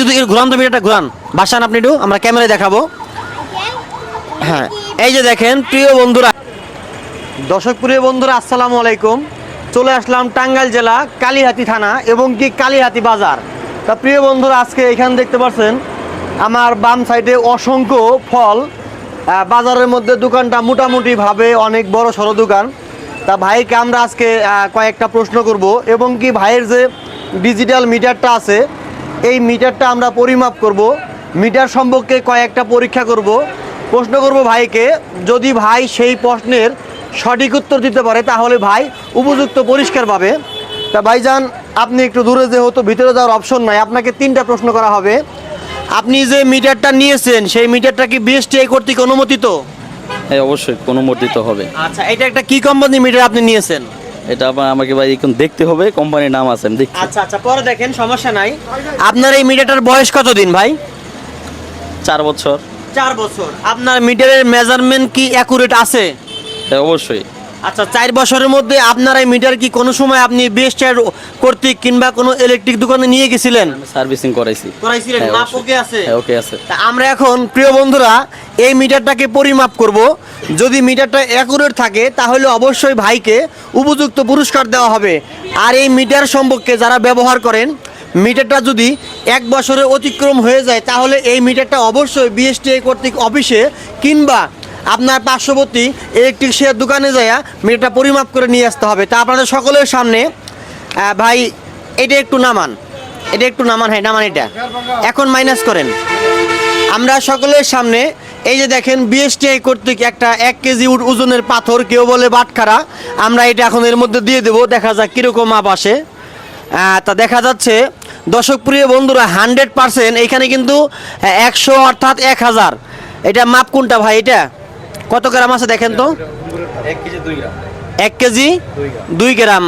যদি ঘুরান তো মিটারটা ঘুরান। বাসান আপনি একটু, আমরা ক্যামেরায় দেখাবো। হ্যাঁ এই যে দেখেন, প্রিয় বন্ধুরা। দর্শক, প্রিয় বন্ধুরা, আসসালামু আলাইকুম। চলে আসলাম টাঙ্গাইল জেলা কালীহাতি থানা এবং কি কালীহাতি বাজার। তা প্রিয় বন্ধুরা, আজকে এখানে দেখতে পাচ্ছেন আমার বাম সাইডে অসংখ্য ফল বাজারের মধ্যে দোকানটা মোটামুটিভাবে অনেক বড় সড়ো দোকান। তা ভাইকে আমরা আজকে কয়েকটা প্রশ্ন করব এবং কি ভাইয়ের যে ডিজিটাল মিটারটা আছে এই মিটারটা আমরা পরিমাপ করব। মিটার সম্পর্কে কয়েকটা পরীক্ষা করব। প্রশ্ন করব ভাইকে যদি ভাই সেই প্রশ্নের সঠিক উত্তর দিতে পারে তাহলে ভাই উপযুক্ত পরিষ্কার পাবে। তা ভাইজান আপনি একটু দূরে যেহেতু ভিতরে যাওয়ার অপশন নাই আপনাকে তিনটা প্রশ্ন করা হবে। আপনি যে মিটারটা নিয়েছেন সেই মিটারটা কি বিএসটিআই কর্তৃক অনুমোদিত? হ্যাঁ অবশ্যই অনুমোদিত হবে। আচ্ছা এটা একটা কি কোম্পানি মিটার আপনি নিয়েছেন? এটা আবার আমাকে ভাই এখন দেখতে হবে কোম্পানির নাম আছে আমি দেখছি। আচ্ছা আচ্ছা পরে দেখেন সমস্যা নাই। আপনার এই মিটারটার বয়স কতদিন ভাই? চার বছর। চার বছর। আপনার মিটারের মেজারমেন্ট কি অ্যাকুরেট আছে? হ্যাঁ অবশ্যই। আচ্ছা চার বছরের মধ্যে আপনার এই মিটার কি কোনো সময় আপনি বেস্টার কর্তৃক কিংবা কোনো ইলেকট্রিক দোকানে নিয়ে গেছিলেন? সার্ভিসিং করাইছি। করাইছিলেন হ্যাঁ, মাপ ওকে আছে? হ্যাঁ ওকে আছে। তা আমরা এখন প্রিয় বন্ধুরা এই মিটারটাকে পরিমাপ করব। যদি মিটারটা অ্যাকুরেট থাকে তাহলে অবশ্যই ভাইকে উপযুক্ত পুরস্কার দেওয়া হবে। আর এই মিটার সম্পর্কে যারা ব্যবহার করেন মিটারটা যদি এক বছরের অতিক্রম হয়ে যায় তাহলে এই মিটারটা অবশ্যই বিএসটিআই কর্তৃক অফিসে কিংবা আপনার পার্শ্ববর্তী ইলেকট্রিশিয়ার দোকানে যাইয়া মিটারটা পরিমাপ করে নিয়ে আসতে হবে। তা আপনাদের সকলের সামনে ভাই, এটা একটু নামান। এটা একটু নামান হ্যাঁ নামান এটা। এখন মাইনাস করেন। আমরা সকলের সামনে, এই যে দেখেন বিএসটিআই কর্তৃক একটা এক কেজি ওজনের পাথর, কেউ বলে বাটখারা, আমরা এটা এখন এর মধ্যে দিয়ে দেবো। দেখা যাক কীরকম মাপ আসে। তা দেখা যাচ্ছে, দর্শক প্রিয় বন্ধুরা হান্ড্রেড পার্সেন্ট এখানে কিন্তু একশো অর্থাৎ এক হাজার। এটা মাপ কোনটা ভাই, এটা? কত গ্রাম আছে দেখেন তো? এক কেজি দুই গ্রাম।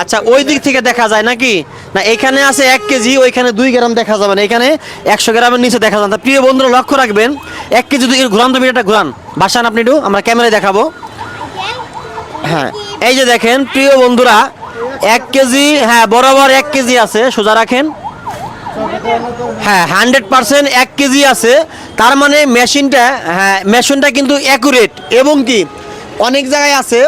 আচ্ছা ওই দিক থেকে দেখা যায় নাকি? না এখানে আছে এক কেজি ওইখানে দুই গ্রাম দেখা যাবে না। এখানে একশো গ্রামের নিচে দেখা যাবে না। প্রিয় বন্ধুরা লক্ষ্য রাখবেন এক কেজি দুই ঘুরান তো মিটারটা ঘুরান। বাসান আপনি একটু আমরা ক্যামেরায় দেখাবো। হ্যাঁ এই যে দেখেন প্রিয় বন্ধুরা এক কেজি হ্যাঁ বরাবর এক কেজি আছে সোজা রাখেন। হ্যাঁ হান্ড্রেড পার্সেন্ট এক কেজি আছে। তার মানে মেশিনটা হ্যাঁ মেশিনটা কিন্তু অ্যাকুরেট এবং কি, অনেক জায়গায় আছে,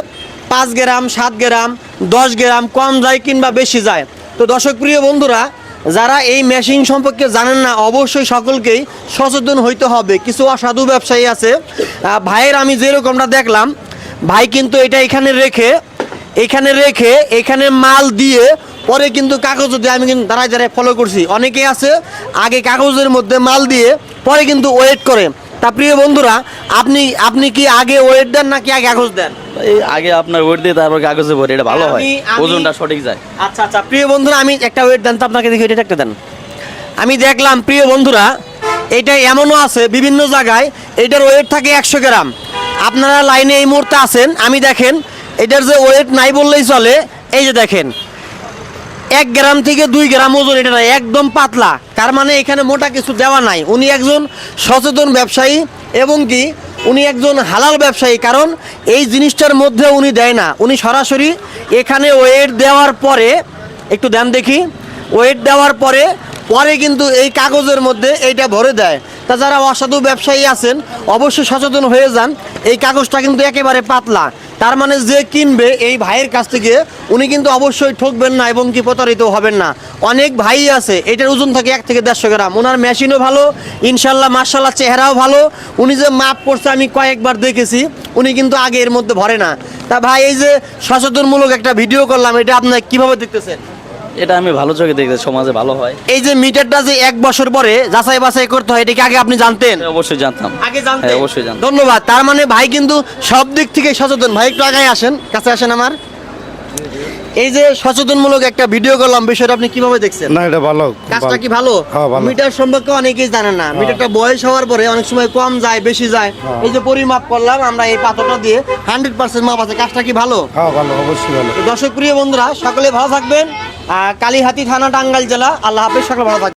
পাঁচ গ্রাম, সাত গ্রাম, দশ গ্রাম, কম যায় কিংবা বেশি যায়। তো দর্শক প্রিয় বন্ধুরা, যারা এই মেশিন সম্পর্কে জানেন না, অবশ্যই সকলকেই সচেতন হইতে হবে। কিছু অসাধু ব্যবসায়ী আছে। ভাইয়ের আমি যেরকমটা দেখলাম, ভাই কিন্তু এটা এখানে রেখে এখানে রেখে এখানে মাল দিয়ে পরে কিন্তু কাগজ দিয়ে আমি কিন্তু দাঁড়ায় দাঁড়ায় ফলো করছি। অনেকে আছে আগে কাগজের মধ্যে মাল দিয়ে পরে কিন্তু ওয়েট করে। তা প্রিয় বন্ধুরা আপনি আপনি কি আগে ওয়েট দেন নাকি আগে কাগজ দেন? এই আগে আপনার ওয়েট দিয়ে তারপর কাগজে ভরে এটা ভালো হয়। ওজনটা সঠিক যায়। আচ্ছা আচ্ছা প্রিয় বন্ধুরা আমি একটা ওয়েট দেন তো আপনাকে দেখি এটা একটা দেন। আমি দেখলাম প্রিয় বন্ধুরা এটা এমনও আছে বিভিন্ন জায়গায় এটার ওয়েট থাকে একশো গ্রাম। আপনারা লাইনে এই মুহূর্তে আছেন আমি দেখেন এটার যে ওয়েট নাই বললেই চলে, এই যে দেখেন, এক গ্রাম থেকে দুই গ্রাম ওজন এটা নাই, একদম পাতলা। তার মানে এখানে মোটা কিছু দেওয়া নাই। উনি একজন সচেতন ব্যবসায়ী এবং কি, উনি একজন হালাল ব্যবসায়ী, কারণ এই জিনিসটার মধ্যে উনি দেয় না। উনি সরাসরি এখানে ওয়েট দেওয়ার পরে, একটু দেন দেখি ওয়েট দেওয়ার পরে পরে কিন্তু এই কাগজের মধ্যে এইটা ভরে দেয়। তা যারা অসাধু ব্যবসায়ী আছেন, অবশ্যই সচেতন হয়ে যান। এই কাগজটা কিন্তু একেবারে পাতলা। তার মানে যে কিনবে এই ভাইয়ের কাছ থেকে, উনি কিন্তু অবশ্যই ঠকবেন না এবং কি প্রতারিত হবেন না। অনেক ভাই আছে, এটার ওজন থাকে এক থেকে দেড়শো গ্রাম। ওনার মেশিনও ভালো, ইনশাল্লাহ মার্শাল্লাহ চেহারাও ভালো। উনি যে মাপ করছে, আমি কয়েকবার দেখেছি, উনি কিন্তু আগে এর মধ্যে ভরে না। তা ভাই, এই যে সচেতনমূলক একটা ভিডিও করলাম, এটা আপনার কীভাবে দেখতেছেন? এটা আমি ভালো চোখে দেখতে সমাজে ভালো হয়। এই যে মিটারটা যে এক বছর পরে যাচাই বাছাই করতে হয় এটা কি আগে আপনি জানতেন? অবশ্যই জানতাম। আগে জানতেন? হ্যাঁ অবশ্যই জানতাম। ধন্যবাদ। তার মানে ভাই কিন্তু সব দিক থেকে সচেতন। ভাই একটু আগে আসেন। কাছে আসেন আমার। এই যে সচেতনমূলক একটা ভিডিও করলাম বিষয়টা আপনি কীভাবে দেখছেন? না এটা ভালো কাজটা কি ভালো? হ্যাঁ, মিটার সম্পর্কে অনেকেই জানে না। মিটারটা বয়স হওয়ার পরে অনেক সময় কম যায় বেশি যায়। হ্যাঁ। এই যে পরিমাপ করলাম আমরা এই পাথরটা দিয়ে হান্ড্রেড পার্সেন্ট মাপ আছে। কাজটা কি ভালো? হ্যাঁ ভালো অবশ্যই ভালো। দর্শক প্রিয় বন্ধুরা সকলে ভালো থাকবেন। কালীহাতি থানা টাঙ্গাইল জেলা। আল্লাহ হাফেজ সকলে ভালো থাকবেন।